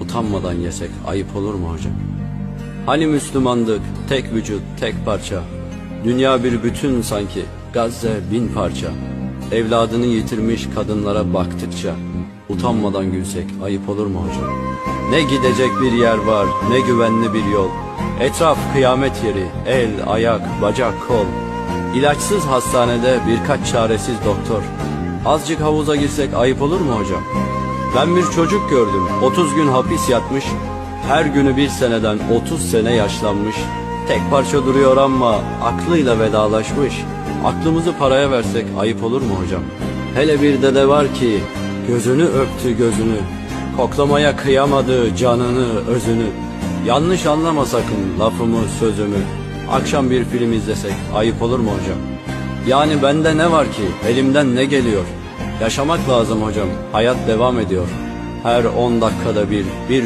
Utanmadan yesek ayıp olur mu hocam? Hani Müslümandık, tek vücut, tek parça. Dünya bir bütün sanki, Gazze bin parça. Evladını yitirmiş kadınlara baktıkça, utanmadan gülsek ayıp olur mu hocam? Ne gidecek bir yer var, ne güvenli bir yol. Etraf kıyamet yeri, el, ayak, bacak, kol. İlaçsız hastanede birkaç çaresiz doktor. Azıcık havuza girsek ayıp olur mu hocam? Ben bir çocuk gördüm. 30 gün hapis yatmış. Her günü bir seneden 30 sene yaşlanmış. Tek parça duruyor ama aklıyla vedalaşmış. Aklımızı paraya versek ayıp olur mu hocam? Hele bir dede var ki Gözünü öptü gözünü. Koklamaya kıyamadı canını özünü. Yanlış anlama sakın lafımı sözümü. Akşam bir film izlesek ayıp olur mu hocam? Yani bende ne var ki? Elimden ne geliyor Yaşamak lazım hocam. Hayat devam ediyor. Her 10 dakikada bir bir